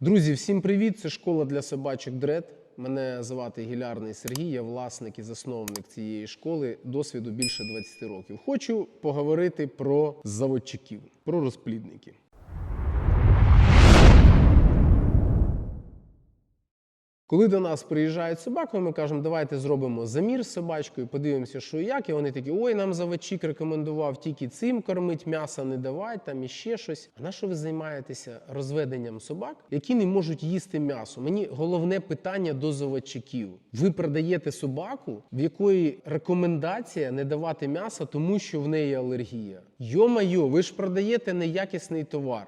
Друзі, всім привіт! Це школа для собачок Дред. Мене звати Гілярний Сергій, я власник і засновник цієї школи, досвіду більше 20 років. Хочу поговорити про заводчиків, про розплідників. Коли до нас приїжджають собаки, ми кажемо, давайте зробимо замір з собачкою, подивимося, що і як. І вони такі, ой, нам заводчик рекомендував тільки цим кормить, м'яса не давай, там іще щось. А на що ви займаєтеся розведенням собак, які не можуть їсти м'ясо? Мені головне питання до заводчиків. Ви продаєте собаку, в якої рекомендація не давати м'яса, тому що в неї алергія. Йо-майо, ви ж продаєте неякісний товар.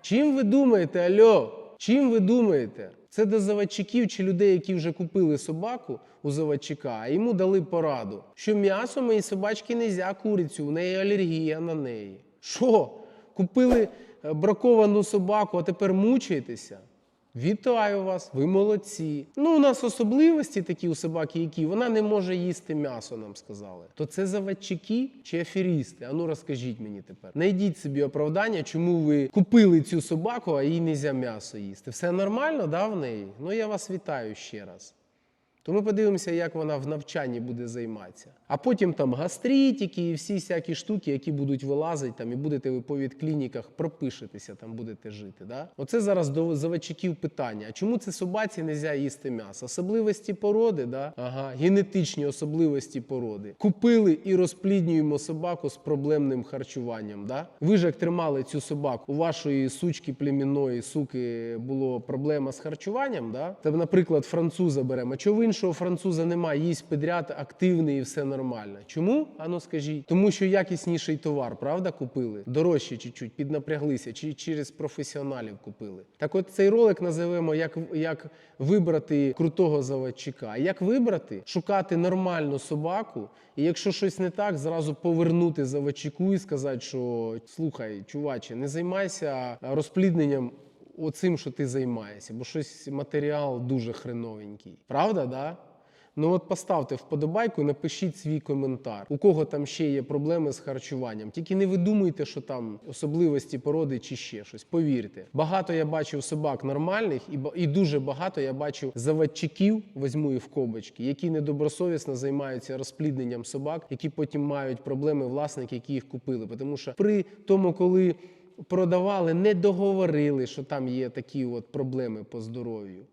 Чим ви думаєте, альо? Чим ви думаєте? Це до заводчиків чи людей, які вже купили собаку у заводчика, а йому дали пораду, що м'ясо моїй собачки не можна курицю, у неї алергія на неї. Що? Купили е, браковану собаку, а тепер мучаєтеся? Вітаю вас, ви молодці. Ну, у нас особливості такі у собаки, які вона не може їсти м'ясо, нам сказали. То це заводчики чи аферісти? Ану розкажіть мені тепер. Найдіть собі оправдання, чому ви купили цю собаку, а їй не можна м'ясо їсти. Все нормально, да, в неї? Ну я вас вітаю ще раз. То ми подивимося, як вона в навчанні буде займатися. А потім там гастритики і всі всякі штуки, які будуть вилазити, там, і будете ви по відклініках пропишетеся, там будете жити. Да? Оце зараз до заводчиків питання. А чому це собаці не можна їсти м'ясо? Особливості породи, да? ага, генетичні особливості породи. Купили і розпліднюємо собаку з проблемним харчуванням. Да? Ви ж як тримали цю собаку, у вашої сучки племінної суки було проблема з харчуванням. Да? Та, наприклад, француза беремо. А чого в іншого француза немає? Їсть підряд активний і все нормально. Чому? Ану скажіть. Тому що якісніший товар, правда, купили? Дорожче чуть-чуть, піднапряглися, чи через професіоналів купили. Так от цей ролик називаємо як, як вибрати крутого заводчика. Як вибрати? Шукати нормальну собаку, і якщо щось не так, зразу повернути заводчику і сказати, що слухай, чуваче, не займайся розплідненням оцим, що ти займаєшся, бо щось матеріал дуже хреновенький. Правда, да? Ну от поставте вподобайку напишіть свій коментар. У кого там ще є проблеми з харчуванням. Тільки не видумуйте, що там особливості породи чи ще щось. Повірте. Багато я бачив собак нормальних, і, і дуже багато я бачив заводчиків, візьму їх в кобочки, які недобросовісно займаються розплідненням собак, які потім мають проблеми власники, які їх купили. Тому що при тому, коли продавали, не договорили, що там є такі от проблеми по здоров'ю.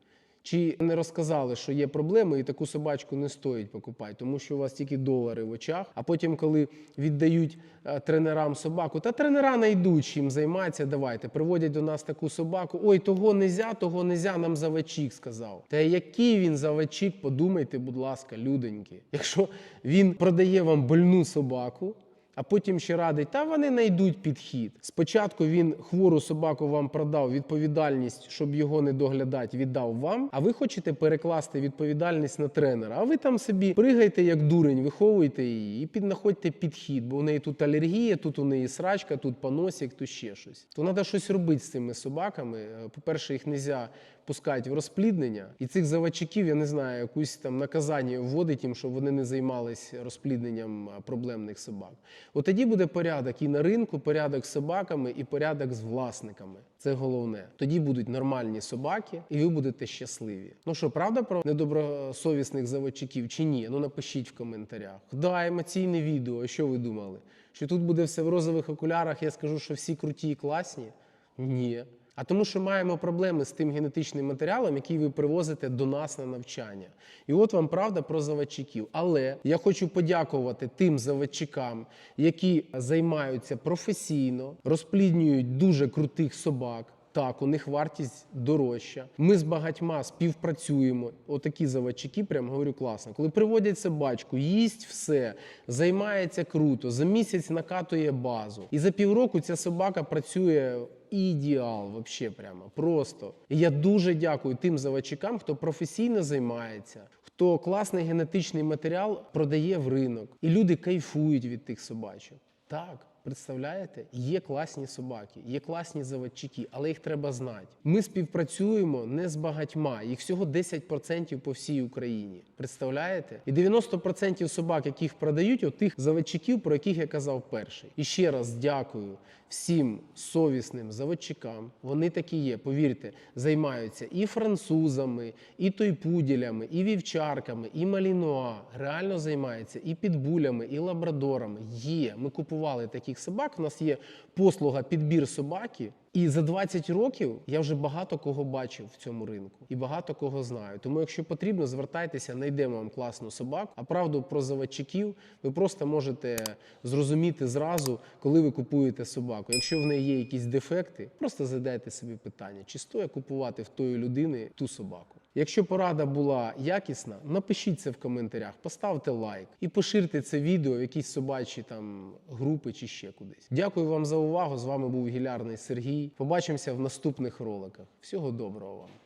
Чи не розказали, що є проблеми, і таку собачку не стоїть покупати, тому що у вас тільки долари в очах. А потім, коли віддають е, тренерам собаку, та тренера знайдуть чим займатися, давайте, приводять до нас таку собаку. Ой, того нельзя, того нельзя, нам заводчик сказав. Та який він заводчик, подумайте, будь ласка, люденьки. Якщо він продає вам больну собаку, а потім ще радить, та вони знайдуть підхід. Спочатку він хвору собаку вам продав відповідальність, щоб його не доглядати, віддав вам. А ви хочете перекласти відповідальність на тренера. А ви там собі пригайте як дурень, виховуйте її і піднаходьте підхід, бо у неї тут алергія, тут у неї срачка, тут поносик, тут ще щось. То треба щось робити з цими собаками. Е, По-перше, їх не можна пускають в розпліднення. І цих заводчиків, я не знаю, якусь там наказання вводить їм, щоб вони не займались розплідненням проблемних собак. От тоді буде порядок і на ринку, порядок з собаками, і порядок з власниками. Це головне. Тоді будуть нормальні собаки, і ви будете щасливі. Ну що, правда про недобросовісних заводчиків чи ні? Ну напишіть в коментарях. Да, емоційне відео. Що ви думали? Що тут буде все в розових окулярах, я скажу, що всі круті і класні? Ні. А тому, що маємо проблеми з тим генетичним матеріалом, який ви привозите до нас на навчання. І от вам правда про заводчиків. Але я хочу подякувати тим заводчикам, які займаються професійно, розпліднюють дуже крутих собак. Так, у них вартість дорожча. Ми з багатьма співпрацюємо. Отакі заводчики, прям говорю класно. Коли приводять собачку, їсть все, займається круто, за місяць накатує базу. І за півроку ця собака працює ідеал, вообще прямо просто. І я дуже дякую тим заводчикам, хто професійно займається, хто класний генетичний матеріал продає в ринок. І люди кайфують від тих собачок. Так. Представляєте, є класні собаки, є класні заводчики, але їх треба знати. Ми співпрацюємо не з багатьма, їх всього 10% по всій Україні. Представляєте? І 90% собак, яких продають, от тих заводчиків, про яких я казав перший. І ще раз дякую всім совісним заводчикам, вони такі є, повірте, займаються і французами, і тойпуділями, і вівчарками, і малінуа. Реально займаються і підбулями, і лабрадорами. Є. Ми купували таких собак. У нас є послуга підбір собаки. І за 20 років я вже багато кого бачив в цьому ринку і багато кого знаю. Тому, якщо потрібно, звертайтеся, знайдемо вам класну собаку. А правду про заводчиків ви просто можете зрозуміти зразу, коли ви купуєте собаку. Якщо в неї є якісь дефекти, просто задайте собі питання, чи стоїть купувати в тої людини ту собаку. Якщо порада була якісна, напишіть це в коментарях, поставте лайк і поширте це відео в якісь собачі там групи чи ще кудись. Дякую вам за увагу. З вами був гілярний Сергій. Побачимося в наступних роликах. Всього доброго вам.